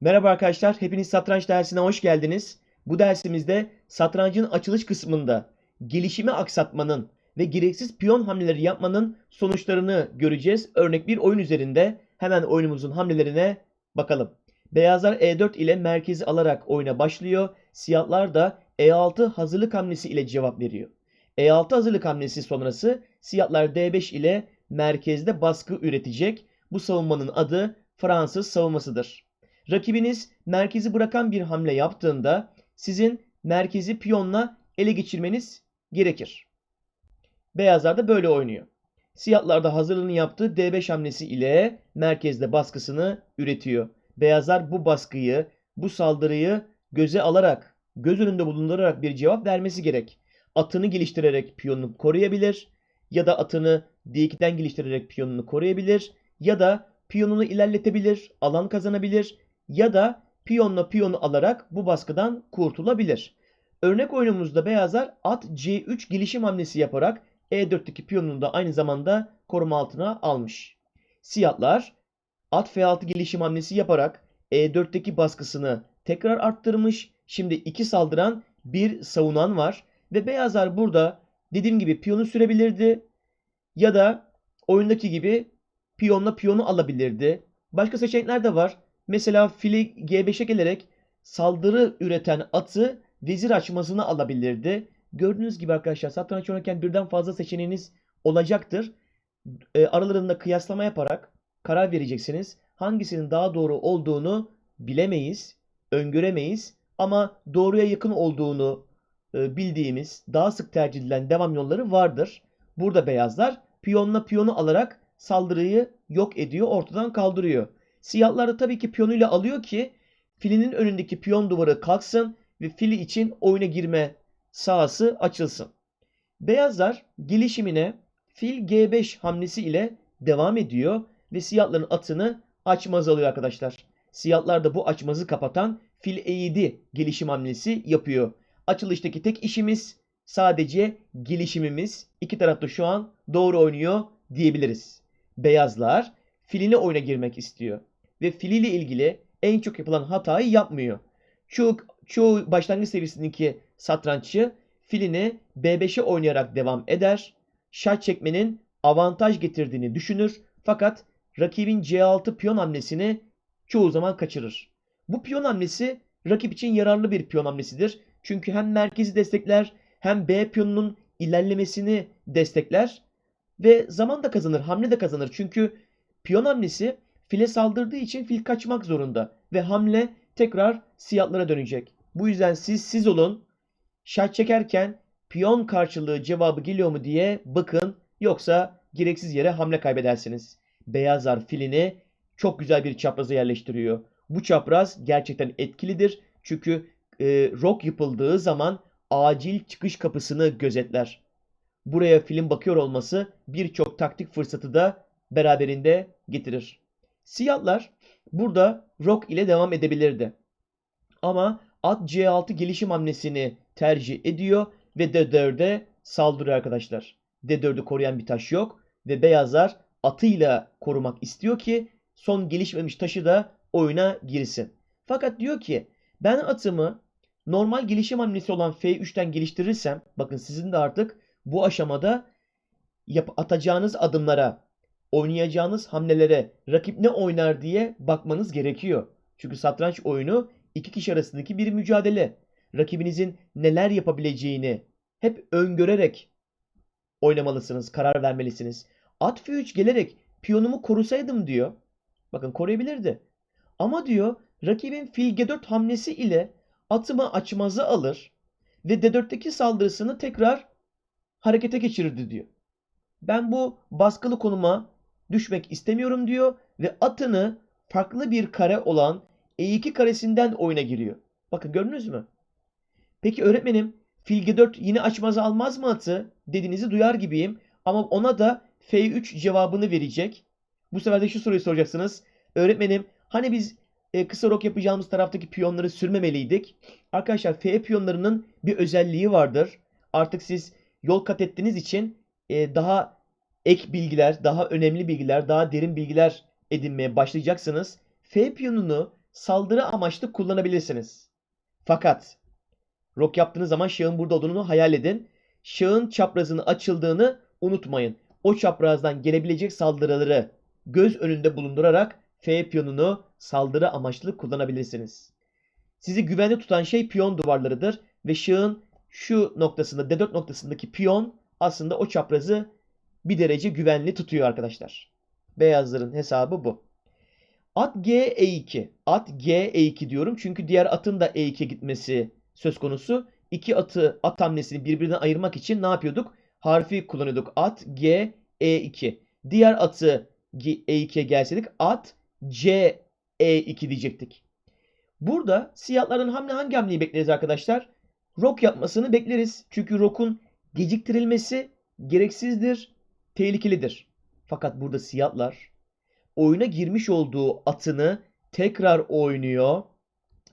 Merhaba arkadaşlar, hepiniz satranç dersine hoş geldiniz. Bu dersimizde satrancın açılış kısmında gelişimi aksatmanın ve gereksiz piyon hamleleri yapmanın sonuçlarını göreceğiz. Örnek bir oyun üzerinde hemen oyunumuzun hamlelerine bakalım. Beyazlar E4 ile merkezi alarak oyuna başlıyor. Siyahlar da E6 hazırlık hamlesi ile cevap veriyor. E6 hazırlık hamlesi sonrası siyahlar D5 ile merkezde baskı üretecek. Bu savunmanın adı Fransız savunmasıdır. Rakibiniz merkezi bırakan bir hamle yaptığında sizin merkezi piyonla ele geçirmeniz gerekir. Beyazlar da böyle oynuyor. Siyahlar da hazırlığını yaptığı D5 hamlesi ile merkezde baskısını üretiyor. Beyazlar bu baskıyı, bu saldırıyı göze alarak, göz önünde bulundurarak bir cevap vermesi gerek. Atını geliştirerek piyonunu koruyabilir ya da atını D2'den geliştirerek piyonunu koruyabilir ya da piyonunu ilerletebilir, alan kazanabilir ya da piyonla piyonu alarak bu baskıdan kurtulabilir. Örnek oyunumuzda beyazlar at C3 gelişim hamlesi yaparak E4'teki piyonunu da aynı zamanda koruma altına almış. Siyahlar at F6 gelişim hamlesi yaparak E4'teki baskısını tekrar arttırmış. Şimdi iki saldıran bir savunan var ve beyazlar burada dediğim gibi piyonu sürebilirdi ya da oyundaki gibi piyonla piyonu alabilirdi. Başka seçenekler de var. Mesela fili G5'e gelerek saldırı üreten atı vezir açmasını alabilirdi. Gördüğünüz gibi arkadaşlar satranç oynarken birden fazla seçeneğiniz olacaktır. E, aralarında kıyaslama yaparak karar vereceksiniz. Hangisinin daha doğru olduğunu bilemeyiz, öngöremeyiz ama doğruya yakın olduğunu e, bildiğimiz, daha sık tercih edilen devam yolları vardır. Burada beyazlar piyonla piyonu alarak saldırıyı yok ediyor, ortadan kaldırıyor. Siyahlar da tabii ki piyonuyla alıyor ki filinin önündeki piyon duvarı kalksın ve fili için oyuna girme sahası açılsın. Beyazlar gelişimine fil G5 hamlesi ile devam ediyor ve siyahların atını açmaz alıyor arkadaşlar. Siyahlar da bu açmazı kapatan fil E7 gelişim hamlesi yapıyor. Açılıştaki tek işimiz sadece gelişimimiz. İki taraf da şu an doğru oynuyor diyebiliriz. Beyazlar filine oyuna girmek istiyor ve filiyle ilgili en çok yapılan hatayı yapmıyor. Çoğu, çoğu başlangıç seviyesindeki satranççı filini B5'e oynayarak devam eder. Şah çekmenin avantaj getirdiğini düşünür fakat rakibin C6 piyon hamlesini çoğu zaman kaçırır. Bu piyon hamlesi rakip için yararlı bir piyon hamlesidir. Çünkü hem merkezi destekler hem B piyonunun ilerlemesini destekler ve zaman da kazanır, hamle de kazanır. Çünkü piyon hamlesi file saldırdığı için fil kaçmak zorunda ve hamle tekrar siyahlara dönecek. Bu yüzden siz siz olun. Şah çekerken piyon karşılığı cevabı geliyor mu diye bakın. Yoksa gereksiz yere hamle kaybedersiniz. Beyazlar filini çok güzel bir çapraza yerleştiriyor. Bu çapraz gerçekten etkilidir. Çünkü e, rok yapıldığı zaman acil çıkış kapısını gözetler. Buraya film bakıyor olması birçok taktik fırsatı da beraberinde getirir. Siyahlar burada rok ile devam edebilirdi. Ama at C6 gelişim hamlesini tercih ediyor ve D4'e saldırıyor arkadaşlar. D4'ü koruyan bir taş yok ve beyazlar atıyla korumak istiyor ki son gelişmemiş taşı da oyuna girsin. Fakat diyor ki ben atımı normal gelişim hamlesi olan F3'ten geliştirirsem bakın sizin de artık bu aşamada yap atacağınız adımlara, oynayacağınız hamlelere rakip ne oynar diye bakmanız gerekiyor. Çünkü satranç oyunu iki kişi arasındaki bir mücadele. Rakibinizin neler yapabileceğini hep öngörerek oynamalısınız, karar vermelisiniz. At F3 gelerek piyonumu korusaydım diyor. Bakın koruyabilirdi. Ama diyor rakibin fil G4 hamlesi ile atımı açmazı alır ve D4'teki saldırısını tekrar harekete geçirirdi diyor. Ben bu baskılı konuma düşmek istemiyorum diyor ve atını farklı bir kare olan E2 karesinden oyuna giriyor. Bakın gördünüz mü? Peki öğretmenim fil G4 yine açmazı almaz mı atı dediğinizi duyar gibiyim. Ama ona da F3 cevabını verecek. Bu sefer de şu soruyu soracaksınız. Öğretmenim hani biz e, kısa rok yapacağımız taraftaki piyonları sürmemeliydik. Arkadaşlar F piyonlarının bir özelliği vardır. Artık siz yol kat ettiğiniz için e, daha ek bilgiler, daha önemli bilgiler, daha derin bilgiler edinmeye başlayacaksınız. F piyonunu saldırı amaçlı kullanabilirsiniz. Fakat rok yaptığınız zaman şahın burada olduğunu hayal edin. Şahın çaprazını açıldığını unutmayın. O çaprazdan gelebilecek saldırıları göz önünde bulundurarak F piyonunu saldırı amaçlı kullanabilirsiniz. Sizi güvende tutan şey piyon duvarlarıdır ve şahın şu noktasında D4 noktasındaki piyon aslında o çaprazı bir derece güvenli tutuyor arkadaşlar. Beyazların hesabı bu. At G E2. At G E2 diyorum çünkü diğer atın da E2 gitmesi söz konusu. İki atı at hamlesini birbirinden ayırmak için ne yapıyorduk? Harfi kullanıyorduk. At G E2. Diğer atı E2'ye gelseydik at C E2 diyecektik. Burada siyahların hamle hangi hamleyi bekleriz arkadaşlar? Rok yapmasını bekleriz. Çünkü rokun geciktirilmesi gereksizdir, tehlikelidir. Fakat burada siyahlar oyuna girmiş olduğu atını tekrar oynuyor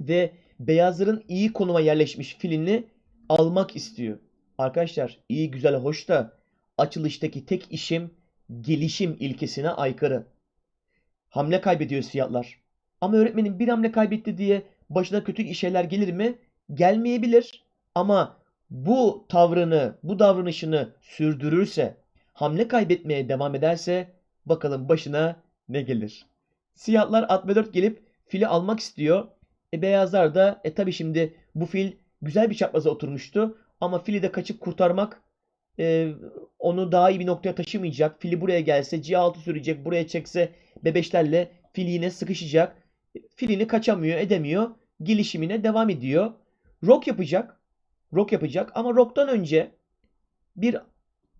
ve beyazların iyi konuma yerleşmiş filini almak istiyor. Arkadaşlar iyi güzel hoş da açılıştaki tek işim gelişim ilkesine aykırı. Hamle kaybediyor siyahlar. Ama öğretmenin bir hamle kaybetti diye başına kötü şeyler gelir mi? Gelmeyebilir. Ama bu tavrını, bu davranışını sürdürürse, hamle kaybetmeye devam ederse bakalım başına ne gelir? Siyahlar at B4 gelip fili almak istiyor. E beyazlar da e tabi şimdi bu fil güzel bir çapraza oturmuştu. Ama fili de kaçıp kurtarmak e, onu daha iyi bir noktaya taşımayacak. Fili buraya gelse C6 sürecek. Buraya çekse bebeşlerle fil yine sıkışacak. Filini kaçamıyor edemiyor. Gelişimine devam ediyor. Rock yapacak. Rock yapacak ama rock'tan önce bir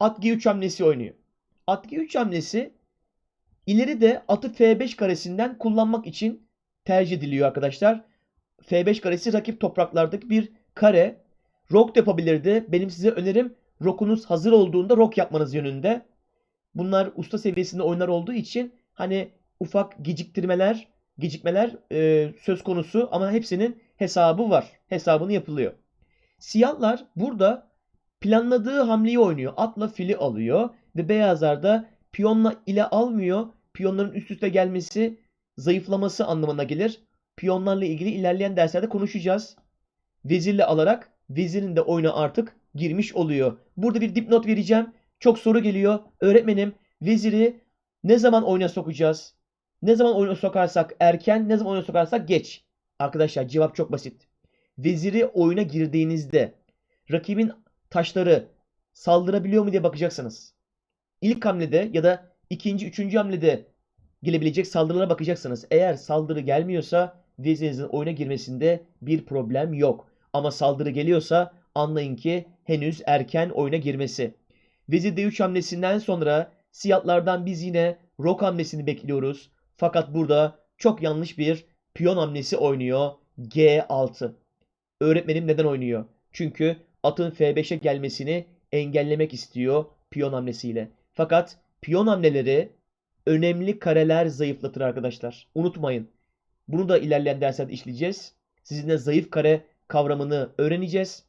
at G3 hamlesi oynuyor. At G3 hamlesi ileride atı F5 karesinden kullanmak için tercih ediliyor arkadaşlar. F5 karesi rakip topraklardaki bir kare. Rock da yapabilirdi. Benim size önerim rokunuz hazır olduğunda rock yapmanız yönünde. Bunlar usta seviyesinde oyunlar olduğu için hani ufak geciktirmeler, gecikmeler e, söz konusu ama hepsinin hesabı var. Hesabını yapılıyor. Siyahlar burada planladığı hamleyi oynuyor. Atla fili alıyor ve beyazlar da piyonla ile almıyor. Piyonların üst üste gelmesi zayıflaması anlamına gelir. Piyonlarla ilgili ilerleyen derslerde konuşacağız. Vezirle alarak vezirin de oyuna artık girmiş oluyor. Burada bir dipnot vereceğim. Çok soru geliyor. Öğretmenim veziri ne zaman oyuna sokacağız? Ne zaman oyuna sokarsak erken, ne zaman oyuna sokarsak geç. Arkadaşlar cevap çok basit. Veziri oyuna girdiğinizde rakibin taşları saldırabiliyor mu diye bakacaksınız. İlk hamlede ya da ikinci, üçüncü hamlede gelebilecek saldırılara bakacaksınız. Eğer saldırı gelmiyorsa vezirinizin oyuna girmesinde bir problem yok. Ama saldırı geliyorsa anlayın ki henüz erken oyuna girmesi. Vezir D3 hamlesinden sonra siyahlardan biz yine rok hamlesini bekliyoruz. Fakat burada çok yanlış bir piyon hamlesi oynuyor. G6. Öğretmenim neden oynuyor? Çünkü atın F5'e gelmesini engellemek istiyor piyon hamlesiyle. Fakat piyon hamleleri önemli kareler zayıflatır arkadaşlar. Unutmayın. Bunu da ilerleyen derslerde işleyeceğiz. Sizinle zayıf kare kavramını öğreneceğiz.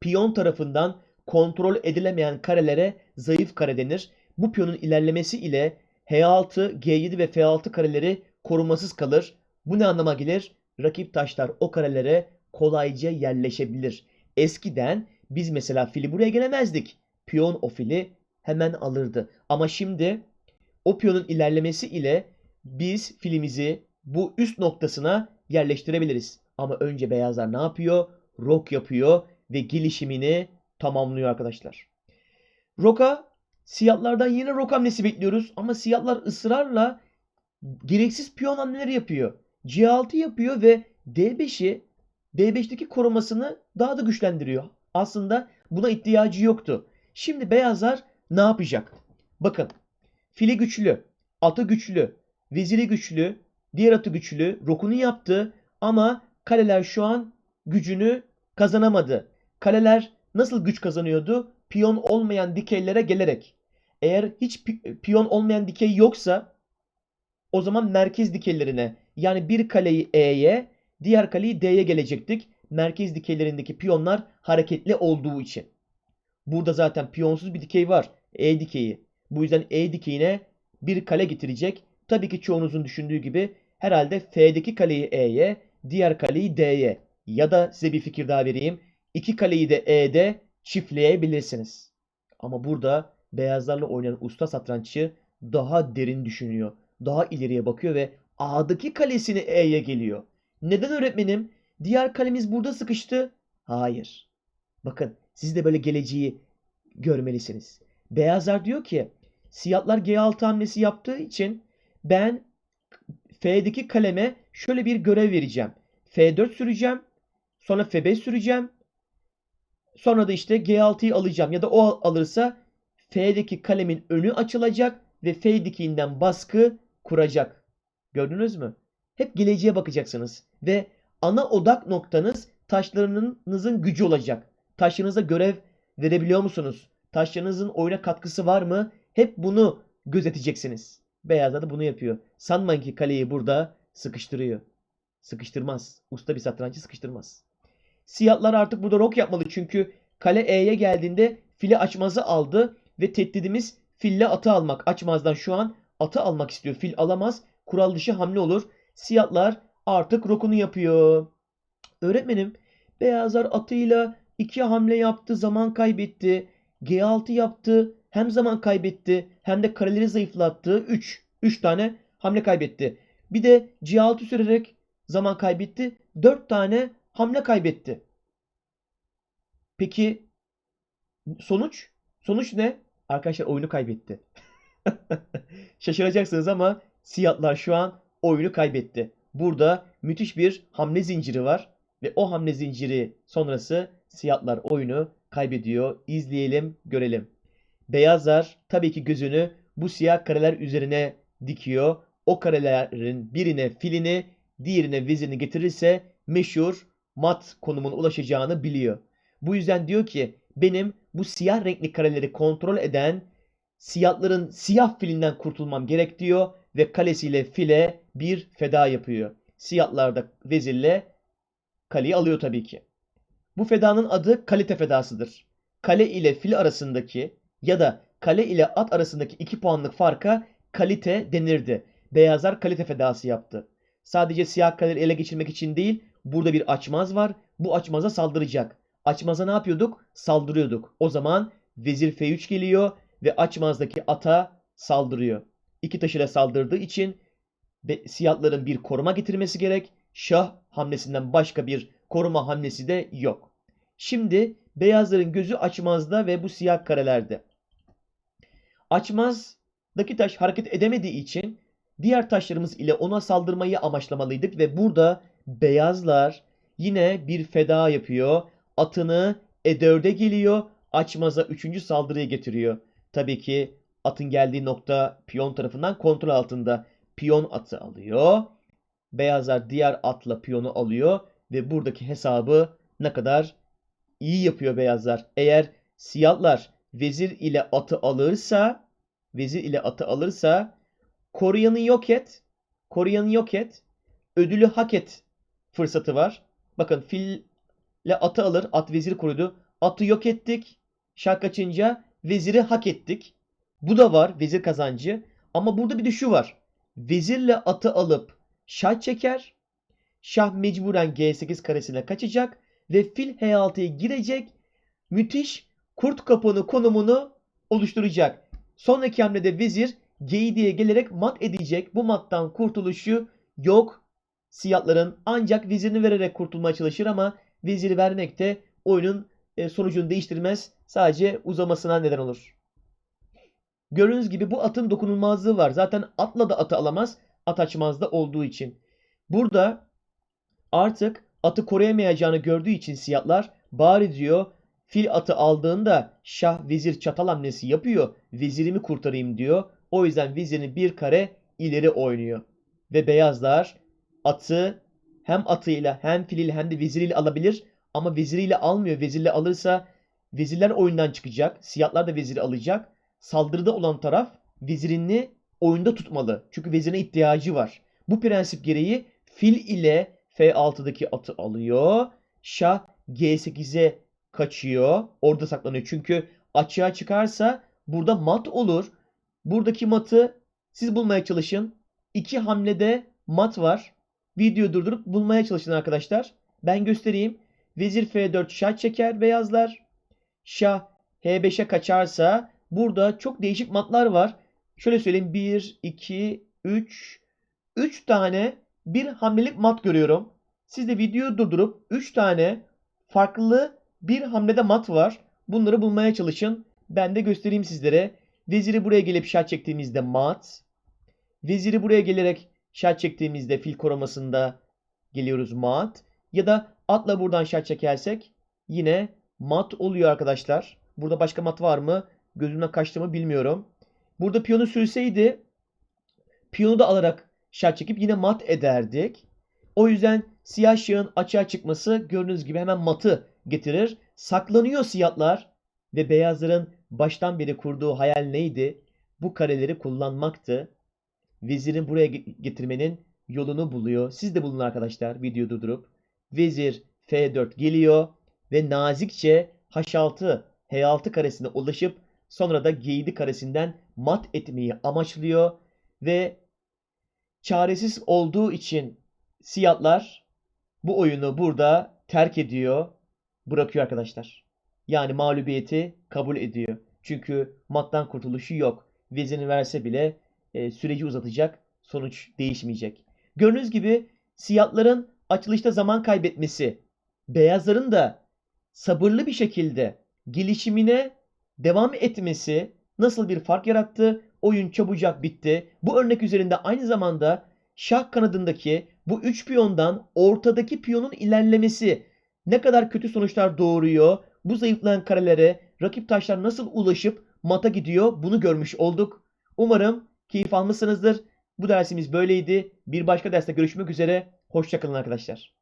Piyon tarafından kontrol edilemeyen karelere zayıf kare denir. Bu piyonun ilerlemesi ile H6, G7 ve F6 kareleri korunmasız kalır. Bu ne anlama gelir? Rakip taşlar o karelere kolayca yerleşebilir. Eskiden biz mesela fili buraya gelemezdik. Piyon o fili hemen alırdı. Ama şimdi o piyonun ilerlemesi ile biz filimizi bu üst noktasına yerleştirebiliriz. Ama önce beyazlar ne yapıyor? Rok yapıyor ve gelişimini tamamlıyor arkadaşlar. Roka siyahlardan yine rok hamlesi bekliyoruz ama siyahlar ısrarla gereksiz piyon hamleleri yapıyor. C6 yapıyor ve D5'i D5'teki korumasını daha da güçlendiriyor. Aslında buna ihtiyacı yoktu. Şimdi beyazlar ne yapacak? Bakın fili güçlü, atı güçlü, veziri güçlü, diğer atı güçlü, rokunu yaptı ama kaleler şu an gücünü kazanamadı. Kaleler nasıl güç kazanıyordu? Piyon olmayan dikeylere gelerek. Eğer hiç piyon olmayan dikey yoksa o zaman merkez dikeylerine yani bir kaleyi E'ye diğer kaleyi D'ye gelecektik. Merkez dikeylerindeki piyonlar hareketli olduğu için. Burada zaten piyonsuz bir dikey var. E dikeyi. Bu yüzden E dikeyine bir kale getirecek. Tabii ki çoğunuzun düşündüğü gibi herhalde F'deki kaleyi E'ye, diğer kaleyi D'ye ya da size bir fikir daha vereyim. İki kaleyi de E'de çiftleyebilirsiniz. Ama burada beyazlarla oynayan usta satranççı daha derin düşünüyor. Daha ileriye bakıyor ve A'daki kalesini E'ye geliyor. Neden öğretmenim? Diğer kalemiz burada sıkıştı. Hayır. Bakın siz de böyle geleceği görmelisiniz. Beyazlar diyor ki siyahlar G6 hamlesi yaptığı için ben F'deki kaleme şöyle bir görev vereceğim. F4 süreceğim. Sonra F5 süreceğim. Sonra da işte G6'yı alacağım. Ya da o alırsa F'deki kalemin önü açılacak ve F baskı kuracak. Gördünüz mü? Hep geleceğe bakacaksınız. Ve ana odak noktanız taşlarınızın gücü olacak. Taşlarınıza görev verebiliyor musunuz? Taşlarınızın oyuna katkısı var mı? Hep bunu gözeteceksiniz. Beyazlar da bunu yapıyor. Sanmayın ki kaleyi burada sıkıştırıyor. Sıkıştırmaz. Usta bir satranççı sıkıştırmaz. Siyahlar artık burada rok yapmalı çünkü kale E'ye geldiğinde fili açmazı aldı ve tehdidimiz fille atı almak. Açmazdan şu an atı almak istiyor. Fil alamaz. Kural dışı hamle olur. Siyahlar artık rokunu yapıyor. Öğretmenim beyazlar atıyla iki hamle yaptı zaman kaybetti. G6 yaptı hem zaman kaybetti hem de kareleri zayıflattı. 3. 3 tane hamle kaybetti. Bir de C6 sürerek zaman kaybetti. 4 tane hamle kaybetti. Peki sonuç? Sonuç ne? Arkadaşlar oyunu kaybetti. Şaşıracaksınız ama siyahlar şu an oyunu kaybetti. Burada müthiş bir hamle zinciri var ve o hamle zinciri sonrası siyahlar oyunu kaybediyor. İzleyelim, görelim. Beyazlar tabii ki gözünü bu siyah kareler üzerine dikiyor. O karelerin birine filini, diğerine vezirini getirirse meşhur mat konumuna ulaşacağını biliyor. Bu yüzden diyor ki benim bu siyah renkli kareleri kontrol eden siyahların siyah filinden kurtulmam gerek diyor ve kalesiyle file bir feda yapıyor. Siyahlar da vezirle kaleyi alıyor tabii ki. Bu fedanın adı kalite fedasıdır. Kale ile fil arasındaki ya da kale ile at arasındaki 2 puanlık farka kalite denirdi. Beyazlar kalite fedası yaptı. Sadece siyah kaleleri ele geçirmek için değil, burada bir açmaz var. Bu açmaza saldıracak. Açmaza ne yapıyorduk? Saldırıyorduk. O zaman vezir F3 geliyor ve açmazdaki ata saldırıyor. İki taşıyla saldırdığı için siyahların bir koruma getirmesi gerek. Şah hamlesinden başka bir koruma hamlesi de yok. Şimdi beyazların gözü açmazda ve bu siyah karelerde. Açmazdaki taş hareket edemediği için diğer taşlarımız ile ona saldırmayı amaçlamalıydık ve burada beyazlar yine bir feda yapıyor. Atını E4'e geliyor. Açmaza 3. saldırıyı getiriyor. Tabii ki atın geldiği nokta piyon tarafından kontrol altında. Piyon atı alıyor. Beyazlar diğer atla piyonu alıyor ve buradaki hesabı ne kadar iyi yapıyor beyazlar. Eğer siyahlar vezir ile atı alırsa vezir ile atı alırsa koruyanı yok et. Koruyanı yok et. Ödülü hak et fırsatı var. Bakın fil ile atı alır. At veziri korudu. Atı yok ettik. Şah kaçınca veziri hak ettik. Bu da var vezir kazancı. Ama burada bir de şu var. Vezirle atı alıp şah çeker. Şah mecburen G8 karesine kaçacak ve fil H6'ya girecek. Müthiş kurt kapını konumunu oluşturacak. Sonraki hamlede vezir G7'ye gelerek mat edecek. Bu mattan kurtuluşu yok. Siyahların ancak vezirini vererek kurtulmaya çalışır ama veziri vermek de oyunun e, sonucunu değiştirmez. Sadece uzamasına neden olur. Gördüğünüz gibi bu atın dokunulmazlığı var. Zaten atla da atı alamaz. At açmazda olduğu için. Burada artık atı koruyamayacağını gördüğü için siyahlar bari diyor fil atı aldığında şah vezir çatal hamlesi yapıyor. Vezirimi kurtarayım diyor. O yüzden vezirini bir kare ileri oynuyor. Ve beyazlar atı hem atıyla hem filiyle hem de veziriyle alabilir. Ama veziriyle almıyor. Vezirle alırsa vezirler oyundan çıkacak. Siyahlar da veziri alacak. Saldırıda olan taraf vezirini oyunda tutmalı. Çünkü vezirine ihtiyacı var. Bu prensip gereği fil ile F6'daki atı alıyor. Şah G8'e kaçıyor. Orada saklanıyor. Çünkü açığa çıkarsa burada mat olur. Buradaki matı siz bulmaya çalışın. İki hamlede mat var. Videoyu durdurup bulmaya çalışın arkadaşlar. Ben göstereyim. Vezir F4 şah çeker beyazlar. Şah H5'e kaçarsa burada çok değişik matlar var. Şöyle söyleyeyim 1, 2, 3, 3 tane bir hamlelik mat görüyorum. Siz de videoyu durdurup 3 tane farklı bir hamlede mat var. Bunları bulmaya çalışın. Ben de göstereyim sizlere. Veziri buraya gelip şah çektiğimizde mat. Veziri buraya gelerek şah çektiğimizde fil korumasında geliyoruz mat. Ya da atla buradan şah çekersek yine mat oluyor arkadaşlar. Burada başka mat var mı? Gözümden kaçtı mı bilmiyorum. Burada piyonu sürseydi piyonu da alarak şah çekip yine mat ederdik. O yüzden siyah şahın açığa çıkması gördüğünüz gibi hemen matı getirir. Saklanıyor siyahlar ve beyazların baştan beri kurduğu hayal neydi? Bu kareleri kullanmaktı. Vezirin buraya ge- getirmenin yolunu buluyor. Siz de bulun arkadaşlar videoyu durdurup. Vezir F4 geliyor ve nazikçe H6 H6 karesine ulaşıp sonra da G7 karesinden mat etmeyi amaçlıyor ve çaresiz olduğu için siyahlar bu oyunu burada terk ediyor, bırakıyor arkadaşlar. Yani mağlubiyeti kabul ediyor. Çünkü mattan kurtuluşu yok. Vezirini verse bile e, süreci uzatacak, sonuç değişmeyecek. Gördüğünüz gibi siyahların açılışta zaman kaybetmesi, beyazların da sabırlı bir şekilde gelişimine devam etmesi nasıl bir fark yarattı? Oyun çabucak bitti. Bu örnek üzerinde aynı zamanda şah kanadındaki bu üç piyondan ortadaki piyonun ilerlemesi ne kadar kötü sonuçlar doğuruyor? Bu zayıflayan karelere rakip taşlar nasıl ulaşıp mata gidiyor? Bunu görmüş olduk. Umarım keyif almışsınızdır. Bu dersimiz böyleydi. Bir başka derste görüşmek üzere. Hoşçakalın arkadaşlar.